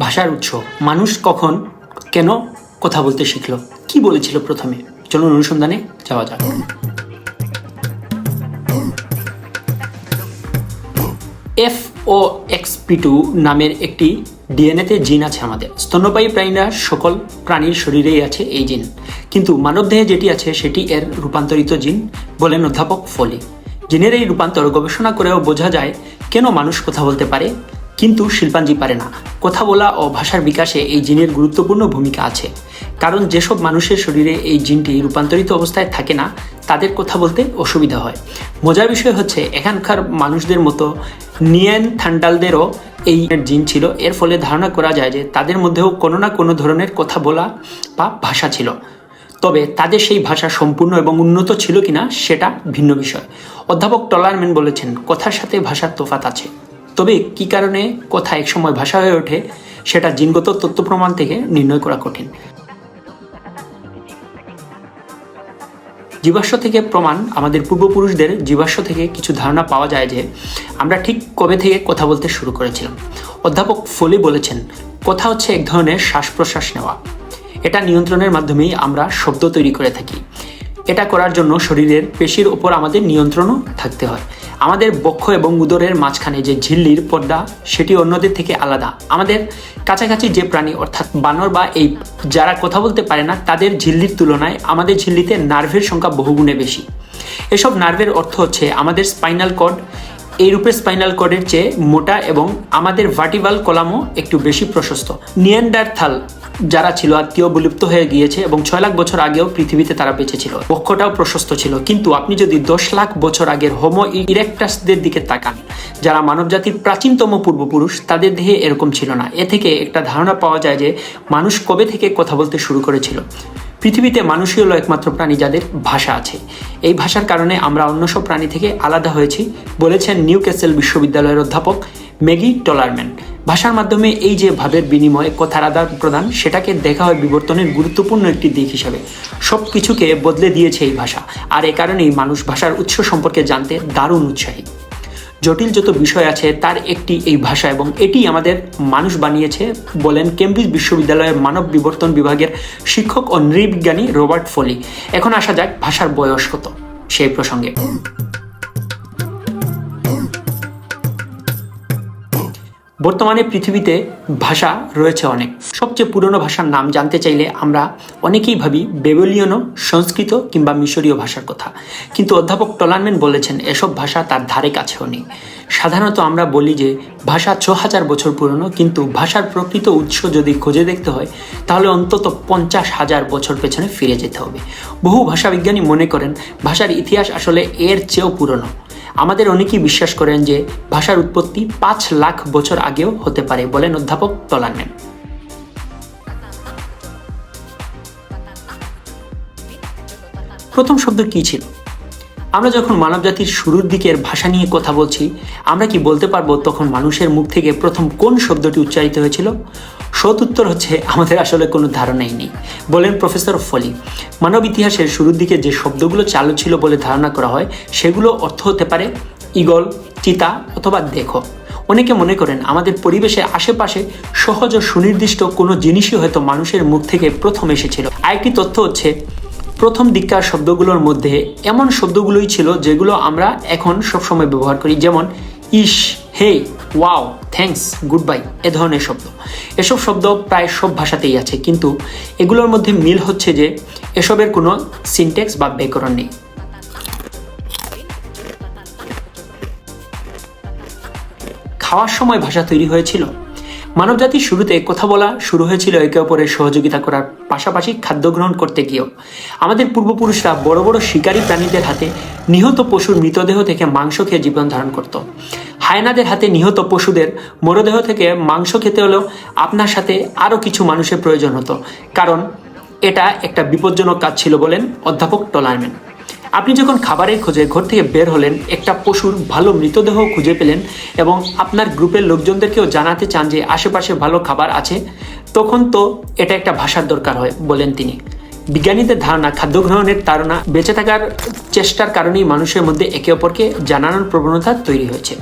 ভাষার উৎস। মানুষ কখন, কেন কথা বলতে শিখলো? কি বলেছিল প্রথমে? চলুন অনুসন্ধানে যাওয়া যাক। এফ ও এক্সপি টু নামের একটি ডিএনএতে জিন আছে আমাদের। স্তন্যপায়ী প্রাণীরা সকল প্রাণীর শরীরেই আছে এই জিন। কিন্তু মানবদেহে যেটি আছে, সেটি এর রূপান্তরিত জিন বলেন অধ্যাপক ফলি। জিনের এই রূপান্তর গবেষণা করেও বোঝা যায় কেন মানুষ কথা বলতে পারে কিন্তু শিল্পাঞ্জি পারে না। কথা বলা ও ভাষার বিকাশে এই জিনের গুরুত্বপূর্ণ ভূমিকা আছে। কারণ যেসব মানুষের শরীরে এই জিনটি রূপান্তরিত অবস্থায় থাকে না, তাদের কথা বলতে অসুবিধা হয়। মজার বিষয় হচ্ছে, এখানকার মানুষদের মতো নিয়েন থান্ডালদেরও এই জিন ছিল। এর ফলে ধারণা করা যায় যে তাদের মধ্যেও কোনো না কোনো ধরনের কথা বলা বা ভাষা ছিল। তবে তাদের সেই ভাষা সম্পূর্ণ এবং উন্নত ছিল কিনা, সেটা ভিন্ন বিষয়। অধ্যাপক টলারম্যান বলেছেন, কথার সাথে ভাষার তোফাত আছে। তবে কি কারণে কথা একসময় ভাষা হয়ে ওঠে সেটা জিনগত তথ্য প্রমাণ থেকে নির্ণয় করা কঠিন। জীবাশ্ম থেকে প্রমাণ, আমাদের পূর্বপুরুষদের জীবাশ্ম থেকে কিছু ধারণা পাওয়া যায় যে আমরা ঠিক কবে থেকে কথা বলতে শুরু করেছিলাম। অধ্যাপক ফলি বলেছেন, কথা হচ্ছে এক ধরনের শ্বাস প্রশ্বাস নেওয়া। এটা নিয়ন্ত্রণের মাধ্যমেই আমরা শব্দ তৈরি করে থাকি। এটা করার জন্য শরীরের পেশির ওপর আমাদের নিয়ন্ত্রণও থাকতে হয়। আমাদের বক্ষ এবং উদরের মাঝখানে যে ঝিল্লির পর্দা, সেটি অন্যদের থেকে আলাদা। আমাদের কাছাকাছি যে প্রাণী, অর্থাৎ বানর বা এই যারা কথা বলতে পারে না, তাদের ঝিল্লির তুলনায় আমাদের ঝিল্লিতে নার্ভের সংখ্যা বহুগুণে বেশি। এসব নার্ভের অর্থ হচ্ছে আমাদের স্পাইনাল কর্ড এই রূপে স্পাইনাল কর্ডের চেয়ে মোটা এবং আমাদের ভার্টিভাল কলামও একটু বেশি প্রশস্ত। নিয়েন্ডারথাল যারা ছিল আত্মীয় বিলুপ্ত হয়ে গিয়েছে এবং ছয় লাখ বছর আগেও পৃথিবীতে তারা বেঁচে ছিল। বক্ষটাও প্রশস্ত ছিল। কিন্তু আপনি যদি দশ লাখ বছর আগের হোমো ইরেকটাসদের দিকে তাকান, যারা মানবজাতির প্রাচীনতম পূর্বপুরুষ, তাদের দেহে এরকম ছিল না। এ থেকে একটা ধারণা পাওয়া যায় যে মানুষ কবে থেকে কথা বলতে শুরু করেছিল। পৃথিবীতে মানুষই হলো একমাত্র প্রাণী যাদের ভাষা আছে। এই ভাষার কারণে আমরা অন্য সব প্রাণী থেকে আলাদা হয়েছি, বলেছেন নিউ ক্যাসেল বিশ্ববিদ্যালয়ের অধ্যাপক ম্যাগি টলারম্যান। ভাষার মাধ্যমে এই যে ভাবের বিনিময়ে, কথার আদান প্রদান, সেটাকে দেখা হয় বিবর্তনের গুরুত্বপূর্ণ একটি দিক হিসাবে। সব কিছুকে বদলে দিয়েছে এই ভাষা, আর এ কারণেই মানুষ ভাষার উৎস সম্পর্কে জানতে দারুণ উৎসাহী। জটিল যত বিষয় আছে, তার একটি এই ভাষা এবং এটি আমাদের মানুষ বানিয়েছে বলেন কেমব্রিজ বিশ্ববিদ্যালয়ের মানব বিবর্তন বিভাগের শিক্ষক ও নৃবিজ্ঞানী রবার্ট ফলি। এখন আসা যাক ভাষার বয়স কত, সেই প্রসঙ্গে। বর্তমানে পৃথিবীতে ভাষা রয়েছে অনেক। সবচেয়ে পুরনো ভাষার নাম জানতে চাইলে আমরা অনেকেই ভাবি বেবলীয়ন সংস্কৃত কিংবা মিশরীয় ভাষার কথা। কিন্তু অধ্যাপক টলানম্যান বলেছেন, এসব ভাষা তার ধারে কাছেও নেই। সাধারণত আমরা বলি যে, ভাষা ছ হাজার বছর পুরনো, কিন্তু ভাষার প্রকৃত উৎস যদি খুঁজে দেখতে হয়, তাহলে অন্তত পঞ্চাশ হাজার বছর পেছনে ফিরে যেতে হবে। বহু ভাষাবিজ্ঞানী মনে করেন, ভাষার ইতিহাস আসলে এর চেয়েও পুরনো। আমাদের অনেকেই বিশ্বাস করেন যে ভাষার উৎপত্তি পাঁচ লাখ বছর আগেও হতে পারে বলেন অধ্যাপক তলান্নেন প্রথম শব্দ কি ছিল? আমরা যখন মানবজাতির শুরুর দিকের ভাষা নিয়ে কথা বলছি, আমরা কি বলতে পারব তখন মানুষের মুখ থেকে প্রথম কোন শব্দটি উচ্চারিত হয়েছিল? সৎ উত্তর হচ্ছে, আমাদের আসলে কোনো ধারণাই নেই। বলেন প্রফেসর ফলি, মানব ইতিহাসের শুরুর দিকে যে শব্দগুলো চালু ছিল বলে ধারণা করা হয়, সেগুলো অর্থ হতে পারে ইগল চিতা অথবা দেখো অনেকে মনে করেন, আমাদের পরিবেশের আশেপাশে সহজ ও সুনির্দিষ্ট কোনো জিনিসই হয়তো মানুষের মুখ থেকে প্রথম এসেছিল। আরেকটি তথ্য হচ্ছে, প্রথম দিককার শব্দগুলোর মধ্যে এমন শব্দগুলোই ছিল যেগুলো আমরা এখন সবসময় ব্যবহার করি, যেমন, ইস, হে ওয়াও, থ্যাঙ্কস গুড বাই এ ধরনের শব্দ। এসব শব্দ প্রায় সব ভাষাতেই আছে, কিন্তু এগুলোর মধ্যে মিল হচ্ছে যে এসবের কোনো সিনটেক্স বা ব্যাকরণ নেই। খাওয়ার সময় ভাষা তৈরি হয়েছিল। মানবজাতির শুরুতে কথা বলা শুরু হয়েছিল একে অপরের সহযোগিতা করার পাশাপাশি খাদ্য গ্রহণ করতে গিয়েও। আমাদের পূর্বপুরুষরা বড় বড় শিকারী প্রাণীদের হাতে নিহত পশুর মৃতদেহ থেকে মাংস খেয়ে জীবন ধারণ করত। হায়নাদের হাতে নিহত পশুদের মরদেহ থেকে মাংস খেতে হলেও আপনার সাথে আরও কিছু মানুষের প্রয়োজন হতো। কারণ এটা একটা বিপজ্জনক কাজ ছিল বলেন অধ্যাপক টলারম্যান। আপনি যখন খাবারের খোঁজে ঘর থেকে বের হলেন, একটা পশুর ভালো মৃতদেহ খুঁজে পেলেন এবং আপনার গ্রুপের লোকজনদেরকেও জানাতে চান যে আশেপাশে ভালো খাবার আছে, তখন তো এটা একটা ভাষার দরকার হয় বলেন তিনি। বিজ্ঞানীদের ধারণা, খাদ্য গ্রহণের তারা বেঁচে থাকার চেষ্টার কারণেই মানুষের মধ্যে একে অপরকে জানানোর প্রবণতা তৈরি হয়েছে।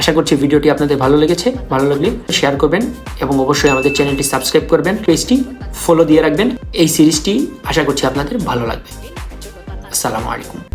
আশা করছি ভিডিওটি আপনাদের ভালো লেগেছে। ভালো লাগলে শেয়ার করবেন এবং অবশ্যই আমাদের চ্যানেলটি সাবস্ক্রাইব করবেন। পেজটি ফলো দিয়ে রাখবেন। এই সিরিজটি আশা করছি আপনাদের ভালো লাগবে। আসসালামু আলাইকুম।